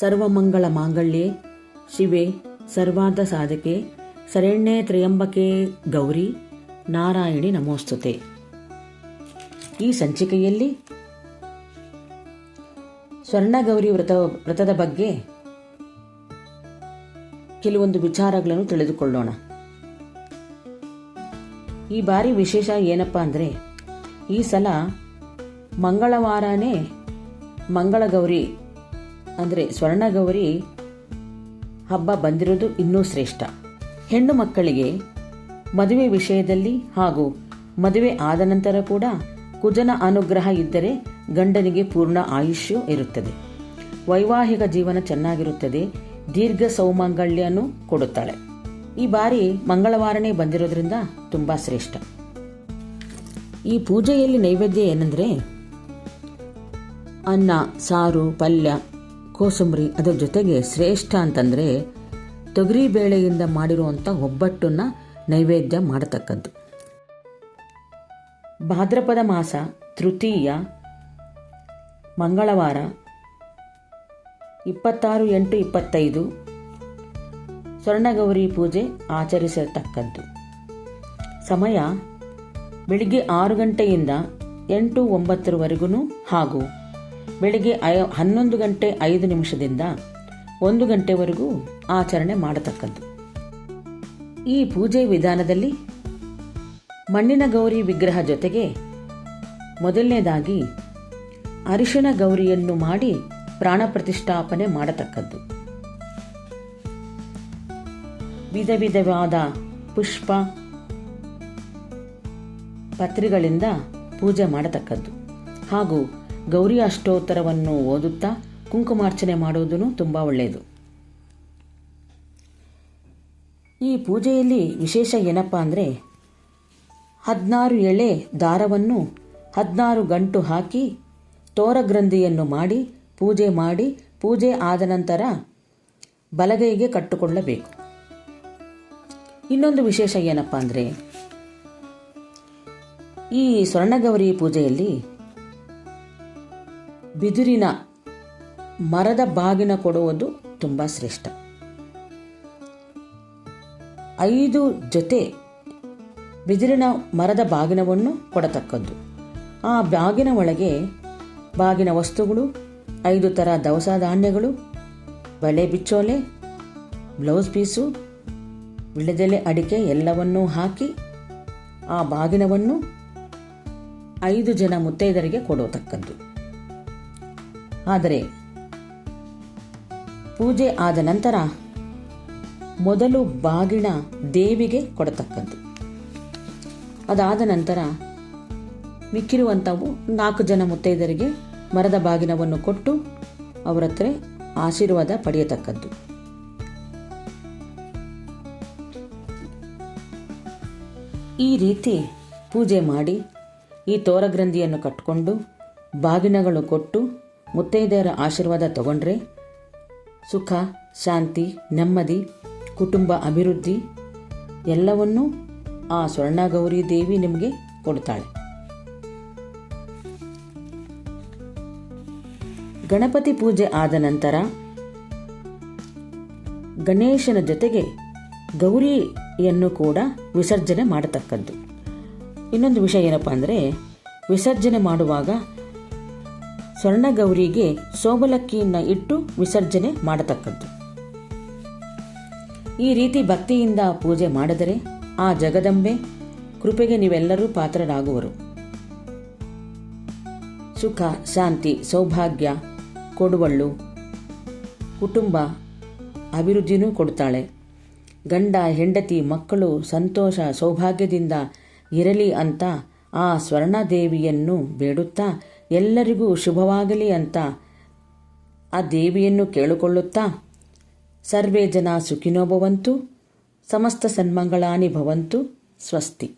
ಸರ್ವಮಂಗಳ ಮಾಂಗಳ್ಯೆ ಶಿವೆ, ಸರ್ವಾರ್ಧ ಸಾಧಕೆ. ಶರಣ್ಯೆ ತ್ರಯಂಬಕೆ ಗೌರಿ. ನಾರಾಯಣಿ ನಮೋಸ್ತುತೆ. ಈ ಸಂಚಿಕೆಯಲ್ಲಿ ಸ್ವರ್ಣಗೌರಿ ವ್ರತ, ವ್ರತದ ಬಗ್ಗೆ ಕೆಲವೊಂದು ವಿಚಾರಗಳನ್ನು ತಿಳಿದುಕೊಳ್ಳೋಣ. ಈ ಬಾರಿ ವಿಶೇಷ ಏನಪ್ಪ ಅಂದರೆ, ಈ ಸಲ ಮಂಗಳವಾರನೇ ಮಂಗಳಗೌರಿ ಅಂದರೆ ಸ್ವರ್ಣಗೌರಿ ಹಬ್ಬ ಬಂದಿರೋದು ಇನ್ನೂ ಶ್ರೇಷ್ಠ. ಹೆಣ್ಣು ಮಕ್ಕಳಿಗೆ ಮದುವೆ ವಿಷಯದಲ್ಲಿ ಹಾಗೂ ಮದುವೆ ಆದ ನಂತರ ಕೂಡ ಕುಜನ ಅನುಗ್ರಹ ಇದ್ದರೆ ಗಂಡನಿಗೆ ಪೂರ್ಣ ಆಯುಷ್ಯ ಇರುತ್ತದೆ. ವೈವಾಹಿಕ ಜೀವನ ಚೆನ್ನಾಗಿರುತ್ತದೆ, ದೀರ್ಘ ಸೌಮಂಗಲ್ಯನೂ ಕೊಡುತ್ತಾಳೆ. ಈ ಬಾರಿ ಮಂಗಳವಾರನೇ ಬಂದಿರೋದ್ರಿಂದ ತುಂಬ ಶ್ರೇಷ್ಠ. ಈ ಪೂಜೆಯಲ್ಲಿ ನೈವೇದ್ಯ ಏನಂದರೆ ಅನ್ನ, ಸಾರು, ಪಲ್ಯ ಕೋಸಂಬರಿ ಅದರ ಜೊತೆಗೆ ಶ್ರೇಷ್ಠ ಅಂತಂದರೆ ತೊಗರಿ ಬೇಳೆಯಿಂದ ಮಾಡಿರುವಂಥ ಒಬ್ಬಟ್ಟನ್ನು ನೈವೇದ್ಯ ಮಾಡತಕ್ಕದ್ದು. ಭಾದ್ರಪದ ಮಾಸ, ತೃತೀಯ, ಮಂಗಳವಾರ, ಇಪ್ಪತ್ತಾರು ಎಂಟು ಇಪ್ಪತ್ತೈದು, ಸ್ವರ್ಣಗೌರಿ ಪೂಜೆ ಆಚರಿಸತಕ್ಕದ್ದು. ಸಮಯ ಬೆಳಿಗ್ಗೆ ಆರು ಗಂಟೆಯಿಂದ ಎಂಟು ಒಂಬತ್ತರವರೆಗೂ ಹಾಗೂ ಬೆಳಿಗ್ಗೆ ಹನ್ನೊಂದು ಗಂಟೆ ಐದು ನಿಮಿಷದಿಂದ ಒಂದು ಗಂಟೆವರೆಗೂ ಆಚರಣೆ ಮಾಡತಕ್ಕದ್ದು. ಈ ಪೂಜೆ ವಿಧಾನದಲ್ಲಿ ಮಣ್ಣಿನ ಗೌರಿ ವಿಗ್ರಹ ಜೊತೆಗೆ ಮೊದಲನೇದಾಗಿ ಅರಿಶಿನ ಗೌರಿಯನ್ನು ಮಾಡಿ ಪ್ರಾಣ ಪ್ರತಿಷ್ಠಾಪನೆ ಮಾಡತಕ್ಕದ್ದು. ವಿಧ ವಿಧವಾದ ಪುಷ್ಪ ಪತ್ರಿಗಳಿಂದ ಪೂಜೆ ಮಾಡತಕ್ಕದ್ದು. ಹಾಗೂ ಗೌರಿ ಅಷ್ಟೋತ್ತರವನ್ನು ಓದುತ್ತಾ ಕುಂಕುಮಾರ್ಚನೆ ಮಾಡುವುದೂ ತುಂಬ ಒಳ್ಳೆಯದು. ಈ ಪೂಜೆಯಲ್ಲಿ ವಿಶೇಷ ಏನಪ್ಪ ಅಂದರೆ ಹದಿನಾರು ಎಳೆ ದಾರವನ್ನು ಹದಿನಾರು ಗಂಟು ಹಾಕಿ ತೋರಗ್ರಂಥಿಯನ್ನು ಮಾಡಿ, ಪೂಜೆ ಮಾಡಿ, ಪೂಜೆ ಆದ ನಂತರ ಬಲಗೈಗೆ ಕಟ್ಟುಕೊಳ್ಳಬೇಕು. ಇನ್ನೊಂದು ವಿಶೇಷ ಏನಪ್ಪ ಅಂದರೆ ಈ ಸ್ವರ್ಣಗೌರಿ ಪೂಜೆಯಲ್ಲಿ ಬಿದಿರಿನ ಮರದ ಬಾಗಿನ ಕೊಡುವುದು ತುಂಬ ಶ್ರೇಷ್ಠ. ಐದು ಜೊತೆ ಬಿದಿರಿನ ಮರದ ಬಾಗಿನವನ್ನು ಕೊಡತಕ್ಕದ್ದು. ಆ ಬಾಗಿನ ಒಳಗೆ ಬಾಗಿನ ವಸ್ತುಗಳು, ಐದು ಥರ ದವಸ ಧಾನ್ಯಗಳು, ಬಳೆ ಬಿಚ್ಚೋಲೆ, ಬ್ಲೌಸ್ ಪೀಸು ವಿಳೆದೆಲೆ ಅಡಿಕೆ ಎಲ್ಲವನ್ನೂ ಹಾಕಿ ಆ ಬಾಗಿನವನ್ನು ಐದು ಜನ ಮುತ್ತೈದರಿಗೆ ಕೊಡತಕ್ಕದ್ದು. ಆದರೆ ಪೂಜೆ ಆದ ನಂತರ ಮೊದಲು ಬಾಗಿಣ ದೇವಿಗೆ ಕೊಡತಕ್ಕದ್ದು. ಅದಾದ ನಂತರ ಮಿಕ್ಕಿರುವಂಥವು ನಾಲ್ಕು ಜನ ಮುತ್ತೈದರಿಗೆ ಮರದ ಬಾಗಿನವನ್ನು ಕೊಟ್ಟು ಅವರ ಹತ್ರ ಆಶೀರ್ವಾದ ಪಡೆಯತಕ್ಕದ್ದು. ಈ ರೀತಿ ಪೂಜೆ ಮಾಡಿ ಈ ತೋರಗ್ರಂಥಿಯನ್ನು ಕಟ್ಕೊಂಡು ಬಾಗಿನಗಳು ಕೊಟ್ಟು ಮುತ್ತೈದೆಯರ ಆಶೀರ್ವಾದ ತಗೊಂಡ್ರೆ ಸುಖ, ಶಾಂತಿ, ನೆಮ್ಮದಿ, ಕುಟುಂಬ ಅಭಿವೃದ್ಧಿ ಎಲ್ಲವನ್ನೂ ಆ ಸ್ವರ್ಣಗೌರಿ ದೇವಿ ನಿಮಗೆ ಕೊಡ್ತಾಳೆ. ಗಣಪತಿ ಪೂಜೆ ಆದ ನಂತರ ಗಣೇಶನ ಜೊತೆಗೆ ಗೌರಿಯನ್ನು ಕೂಡ ವಿಸರ್ಜನೆ ಮಾಡತಕ್ಕದ್ದು. ಇನ್ನೊಂದು ವಿಷಯ ಏನಪ್ಪ ಅಂದರೆ, ವಿಸರ್ಜನೆ ಮಾಡುವಾಗ ಸ್ವರ್ಣಗೌರಿಗೆ ಸೋಬಲಕ್ಕಿಯನ್ನು ಇಟ್ಟು ವಿಸರ್ಜನೆ ಮಾಡತಕ್ಕದ್ದು. ಈ ರೀತಿ ಭಕ್ತಿಯಿಂದ ಪೂಜೆ ಮಾಡಿದರೆ ಆ ಜಗದಂಬೆ ಕೃಪೆಗೆ ನೀವೆಲ್ಲರೂ ಪಾತ್ರರಾಗುವರು. ಸುಖ, ಶಾಂತಿ, ಸೌಭಾಗ್ಯ, ಕೊಡುವಳ್ಳು, ಕುಟುಂಬ ಅಭಿವೃದ್ಧಿನೂ ಕೊಡ್ತಾಳೆ ಗಂಡ, ಹೆಂಡತಿ, ಮಕ್ಕಳು ಸಂತೋಷ, ಸೌಭಾಗ್ಯದಿಂದ ಇರಲಿ ಅಂತ ಆ ಸ್ವರ್ಣದೇವಿಯನ್ನು ಬೇಡುತ್ತಾ ಎಲ್ಲರಿಗೂ ಶುಭವಾಗಲಿ ಅಂತ ಆ ದೇವಿಯನ್ನು ಕೇಳಿಕೊಳ್ಳುತ್ತಾ ಸರ್ವೇ ಜನ ಸುಖಿನೋ ಭವಂತು ಸಮಸ್ತ ಸನ್ಮಂಗಳಾನಿ ಭವಂತು ಸ್ವಸ್ತಿ.